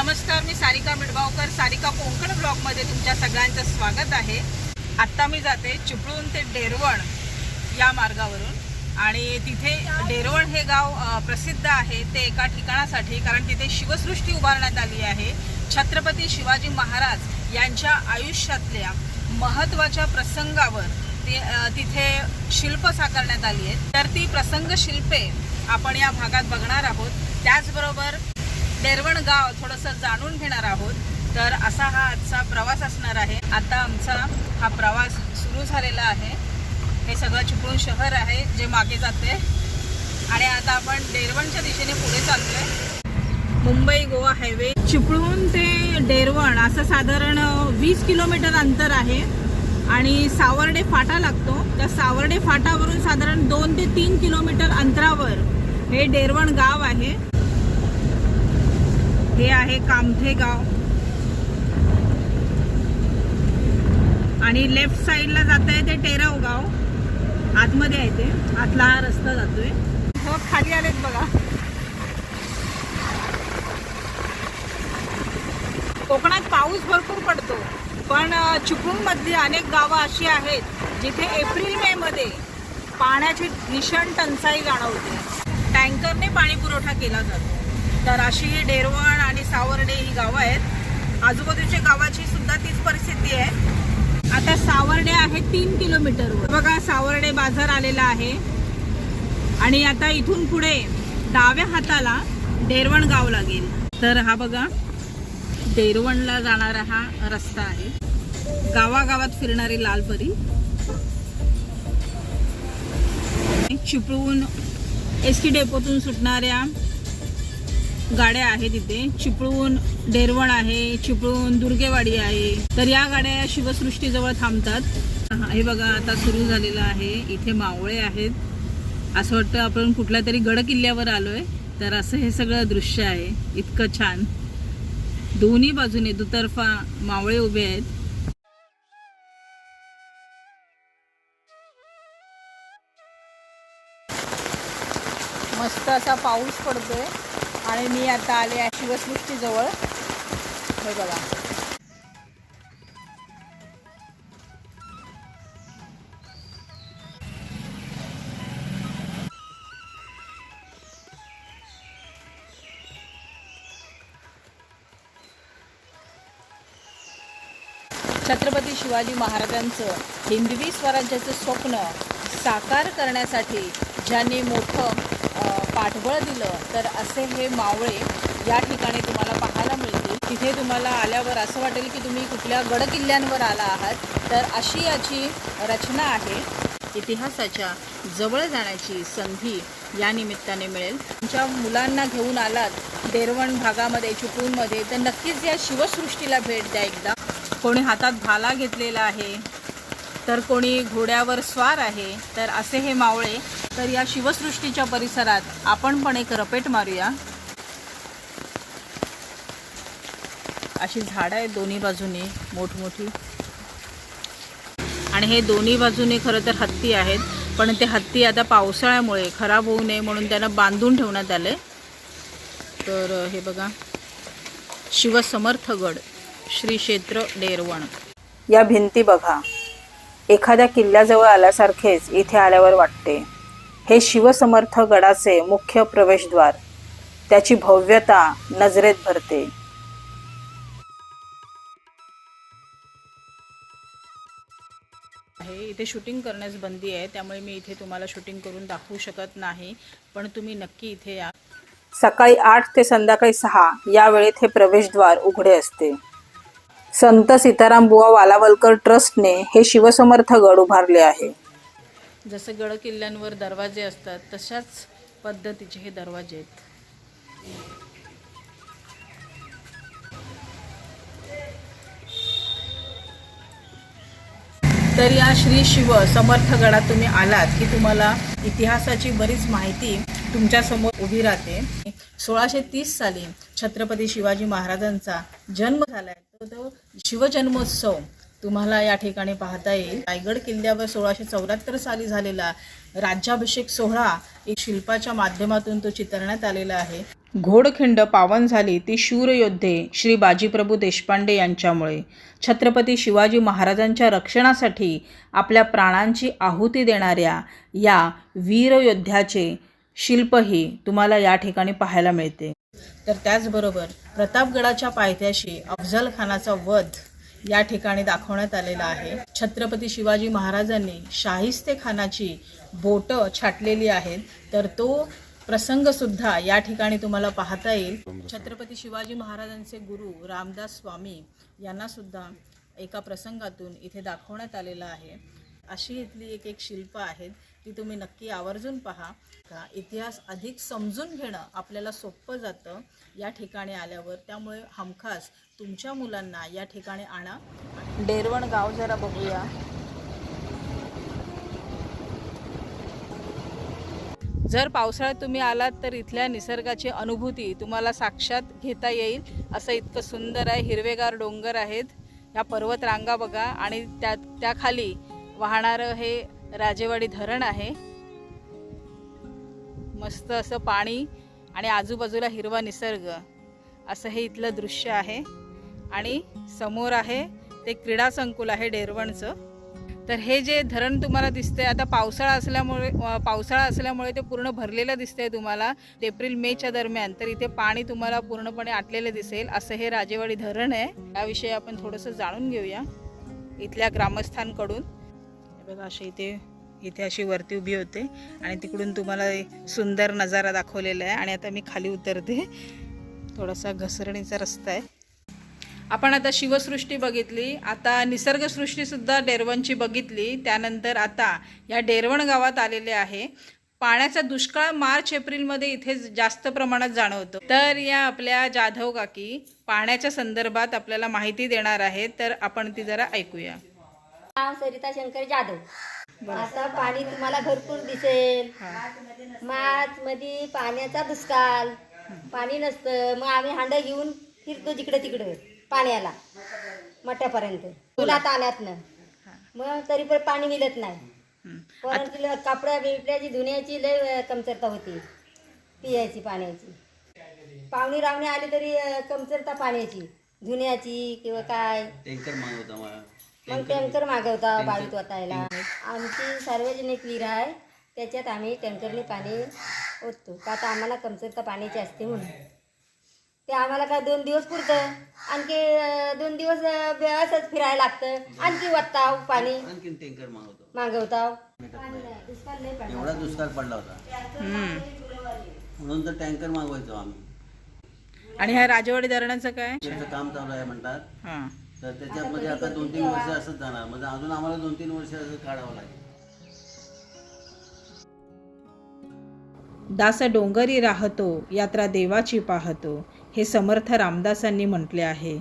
नमस्कार मी सारिका मिडबावकर सारिका कोंकण ब्लॉगमध्ये तुमच्या सगळ्यांचं स्वागत आहे. आत्ता मी जाते चिपळूण ते डेरवण या मार्गावरून. आणि तिथे डेरवण हे गाव प्रसिद्ध आहे ते एका ठिकाणासाठी कारण तिथे शिवसृष्टी उभारण्यात आली आहे. छत्रपती शिवाजी महाराज यांच्या आयुष्यातल्या महत्त्वाच्या प्रसंगावर ते तिथे शिल्प साकारण्यात आली आहेत. तर ती प्रसंग शिल्पे आपण या भागात बघणार आहोत. त्याचबरोबर डेरवण गाव थोडंसं जाणून घेणार आहोत. तर असा हा आजचा प्रवास असणार आहे. आता आमचा हा प्रवास सुरू झालेला आहे. हे सगळं चिपळूण शहर आहे जे मागे जाते. आणि आता आपण डेरवणच्या दिशेने पुढे चाललोय. मुंबई गोवा हायवे. चिपळूण ते डेरवण असं साधारण वीस किलोमीटर अंतर आहे. आणि सावर्डे फाटा लागतो. त्या सावर्डे फाटावरून साधारण दोन ते तीन किलोमीटर अंतरावर हे डेरवण गाव आहे. हे आहे कामथे गाव. आणि लेफ्ट साईडला जात आहे ते टेराव गाव. आतमध्ये आहे ते. आतला हा रस्ता जातोय. हो खाली आलेत बघा. कोकणात पाऊस भरपूर पडतो पण चिपळूणमधली अनेक गावं अशी आहेत जिथे एप्रिल मे मध्ये पाण्याची भीषण टंचाई जाणवते. टँकरने पाणी पुरवठा केला जातो. तर अशी ही डेरवण आणि सावर्डे ही गावं आहेत. आजूबाजूच्या गावाची सुद्धा तीच परिस्थिती आहे. आता सावर्डे आहे तीन किलोमीटरवर. बघा सावर्डे बाजार आलेला आहे. आणि आता इथून पुढे डाव्या हाताला डेरवण गाव लागेल. तर हा बघा डेरवणला जाणारा हा रस्ता आहे. गावागावात फिरणारी लालपरी चिपळून एस टी डेपोतून सुटणाऱ्या गाड्या आहेत इथे. चिपळूण डेरवण आहे चिपळूण दुर्गेवाडी आहे. तर या गाड्या शिवसृष्टीजवळ थांबतात. हे बघा आता सुरू झालेलं आहे. इथे मावळे आहेत. असं वाटतं आपण कुठल्या तरी गड किल्ल्यावर आलोय. तर असं हे सगळं दृश्य आहे. इतकं छान. दोन्ही बाजूने दुतर्फा मावळे उभे आहेत. मस्त असा पाऊस पडतोय. आणि मी आता आले आहे शिवसृष्टीजवळ हे बघा. छत्रपती शिवाजी महाराजांचं हिंदवी स्वराज्याचं स्वप्न साकार करण्यासाठी ज्यांनी मोठं पाठबळ दिलं तर असे हे मावळे या ठिकाणी तुम्हाला पाहायला मिळतील. तिथे तुम्हाला आल्यावर असं वाटेल की तुम्ही कुठल्या गडकिल्ल्यांवर आला आहात. तर अशी याची रचना आहे. इतिहासाच्या जवळ जाण्याची संधी या निमित्ताने मिळेल. तुमच्या मुलांना घेऊन आलात देरवण भागामध्ये चिपळूणमध्ये तर नक्कीच या शिवसृष्टीला भेट द्या एकदा. कोणी हातात भाला घेतलेला आहे तर कोणी घोड्यावर स्वार आहे तर असे हे मावळे तर या शिवसृष्टीच्या परिसरात आपण पण एक रपेट मारूया. अशी झाडं आहेत दोन्ही बाजूने मोठमोठी. आणि हे दोन्ही बाजूने खरं तर हत्ती आहेत पण ते हत्ती आता पावसाळ्यामुळे खराब होऊ नये म्हणून त्यांना बांधून ठेवण्यात आले. तर हे बघा. शिवसमर्थगड श्री क्षेत्र डेरवण. या भिंती बघा. एखाद्या किल्ल्याजवळ आल्यासारखेच इथे आल्यावर वाटते. हे शिवसमर्थ गडाचे मुख्य प्रवेशद्वार. त्याची भव्यता नजरेत भरते. आहे इथे शूटिंग करण्यास बंदी आहे त्यामुळे मी इथे तुम्हाला शूटिंग करून दाखवू शकत नाही पण तुम्ही नक्की इथे या. सकाळी आठ ते संध्याकाळी सहा या वेळेत हे प्रवेशद्वार उघडे असते. संत सीताराम बुवा वालावलकर ट्रस्टने हे शिवसमर्थ गड उभारले आहे. जसं गडकिल्ल्यांवर दरवाजे असतात तशाच पद्धतीचे हे दरवाजे आहेत. तर या श्री शिव समर्थ गडात तुम्ही आलात की तुम्हाला इतिहासाची बरीच माहिती तुमच्यासमोर उभी राहते. सोळाशे तीस साली छत्रपती शिवाजी महाराजांचा जन्म झालाय तो तो शिवजन्मोत्सव तुम्हाला या ठिकाणी पाहता येईल. रायगड किल्ल्यावर सोळाशे चौऱ्याहत्तर साली झालेला राज्याभिषेक सोहळा एक शिल्पाच्या माध्यमातून तो चित्रण्यात आलेला आहे. घोडखिंड पावन झाली ती शूरयोद्धे श्री बाजीप्रभू देशपांडे यांच्यामुळे. छत्रपती शिवाजी महाराजांच्या रक्षणासाठी आपल्या प्राणांची आहुती देणाऱ्या या वीरयोद्ध्याचे शिल्पही तुम्हाला या ठिकाणी पाहायला मिळते. तर त्याचबरोबर प्रतापगडाच्या पायथ्याशी अफजल खानाचा वध या ठिकाणी दाखवण्यात आलेला आहे. छत्रपती शिवाजी महाराजांनी शाहिस्तेखानाची बोटं छाटलेली आहेत. तर तो प्रसंग सुद्धा या ठिकाणी तुम्हाला पाहता येईल. छत्रपती शिवाजी महाराजांचे गुरु रामदास स्वामी यांना सुद्धा एका प्रसंगातून इथे दाखवण्यात आलेलं आहे. अशी इथली एक एक शिल्प आहेत. ती तुम्ही नक्की आवर्जून पहा. का इतिहास अधिक समजून घेणं आपल्याला सोपं जातं या ठिकाणी आल्यावर. त्यामुळे हमखास तुमच्या मुलांना या ठिकाणी आणा. डेरवण गाव जरा बघूया. जर पावसाळ्यात तुम्ही आलात तर इथल्या निसर्गाची अनुभूती तुम्हाला साक्षात घेता येईल. असं इतकं सुंदर आहे. हिरवेगार डोंगर आहेत. ह्या पर्वत रांगा बघा आणि त्या त्याखाली वाहणारं हे राजेवाडी धरण आहे. मस्त असं पाणी आणि आजूबाजूला हिरवा निसर्ग. असं हे इथलं दृश्य आहे. आणि समोर आहे ते क्रीडा संकुल आहे डेरवणचं. तर हे जे धरण तुम्हाला दिसतंय आता पावसाळा असल्यामुळे पावसाळा असल्यामुळे ते पूर्ण भरलेलं दिसतंय तुम्हाला. एप्रिल मेच्या दरम्यान. तर इथे पाणी तुम्हाला पूर्णपणे आटलेलं दिसेल. असं हे राजेवाडी धरण आहे. याविषयी आपण थोडंसं जाणून घेऊया इथल्या ग्रामस्थांकडून. बघा असे इथे इथे अशी वरती उभी होते. आणि तिकडून तुम्हाला सुंदर नजारा दाखवलेला आहे. आणि आता मी खाली उतरते. थोडासा घसरणीचा रस्ता आहे. आपण आता शिवसृष्टी बघितली. आता निसर्गसृष्टीसुद्धा डेरवणची बघितली. त्यानंतर आता या डेरवण गावात आलेले आहे. पाण्याचा दुष्काळ मार्च एप्रिलमध्ये इथे जास्त प्रमाणात जाणवतो. तर या आपल्या जाधव काकी पाण्याच्या संदर्भात आपल्याला माहिती देणार आहेत. तर आपण ती जरा ऐकूया. नाव सरिता शंकर जाधव. आता पाणी तुम्हाला भरपूर दिसेल. मार्च मध्ये पाण्याचा दुष्काळ. पाणी नसतं. मग आम्ही हांड घेऊन फिरतो जिकडे तिकडे पाण्याला मठ्यापर्यंत तुला ताण्यातनं मग तरी पण पाणी मिळत नाही. परंतु ल- कपड्या बिपड्याची धुण्याची लय कमतरता होती. पियायची पाण्याची. पाहुणी रावणी आली तरी कमतरता पाण्याची. धुण्याची किंवा काय. टँकर मागवता मग टँकर मागवता बावीत वतायला आमची सार्वजनिक विहीर आहे त्याच्यात आम्ही टँकरने पाणी ओततो. का तर आम्हाला कमतरता पाण्याची असते म्हणून. ते आम्हाला काय दोन दिवस पुरतं. आणखी दोन दिवस असंच फिरायला लागतं. आणखी वत्ताव पाणी आणखीन टँकर मागवतो. मागवताव. दुष्काळ लय पडला. एवढा दुष्काळ पडला होता. हं. म्हणून तर टँकर मागवायचो आम्ही. आणि ह्या राजवाडी धरणाचं काय? त्याचं काम चालू आहे म्हणतात. हां. तर त्याच्यामध्ये आता दोन तीन वर्ष असंच जाणार. म्हणजे अजून आम्हाला दोन तीन वर्ष असं काढावं लागेल. दास डोंगरी राहतो यात्रा देवाची पाहतो हे समर्थ रामदासांनी म्हटले आहे.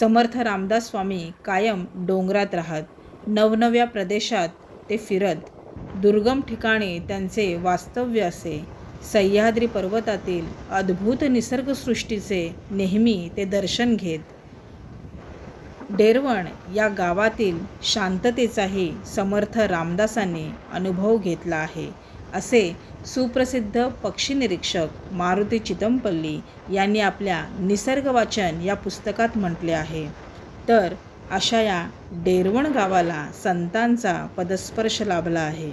समर्थ रामदास स्वामी कायम डोंगरात राहत नवनव्या प्रदेशात ते फिरत दुर्गम ठिकाणी त्यांचे वास्तव्य असे. सह्याद्री पर्वतातील अद्भुत निसर्गसृष्टीचे नेहमी ते दर्शन घेत डेरवण या गावातील शांततेचाही समर्थ रामदासांनी अनुभव घेतला आहे असे सुप्रसिद्ध पक्षी निरीक्षक मारुती चितमपल्ली यांनी आपल्या निसर्गवाचन या पुस्तकात म्हटले आहे. तर अशा या डेरवण गावाला संतांचा पदस्पर्श लाभला आहे.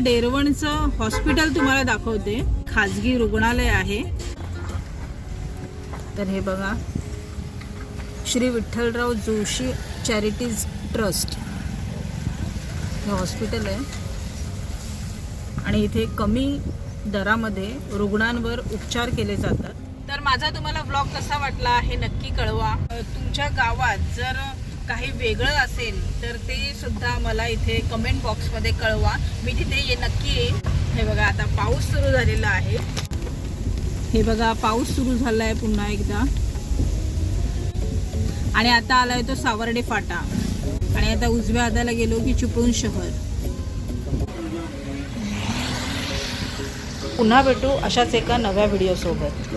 डेरवणचं हॉस्पिटल तुम्हाला दाखवते. खाजगी रुग्णालय आहे. तर हे बघा. Shri Vitthalrao Joshi charities trust. हे हॉस्पिटल आहे. आणि इथे कमी दरामध्ये रुग्णांवर उपचार केले जातात. तर माझा तुम्हाला ब्लॉग कसा वाटला हे नक्की कळवा. तुमच्या गावात जर काही वेगळं असेल तर ते सुद्धा मला इथे कमेंट बॉक्समध्ये कळवा. मी तिथे ये नक्की येईन हे बघा आता पाऊस सुरू झालेला आहे. हे बघा पाऊस सुरू झाला आहे पुन्हा एकदा. आणि आता आलाय तो सावर्डे फाटा. आणि आता उजव्या हाताला गेलो की चिपळूण शहर. पुन्हा भेटू अशाच एका नव्या व्हिडिओसोबत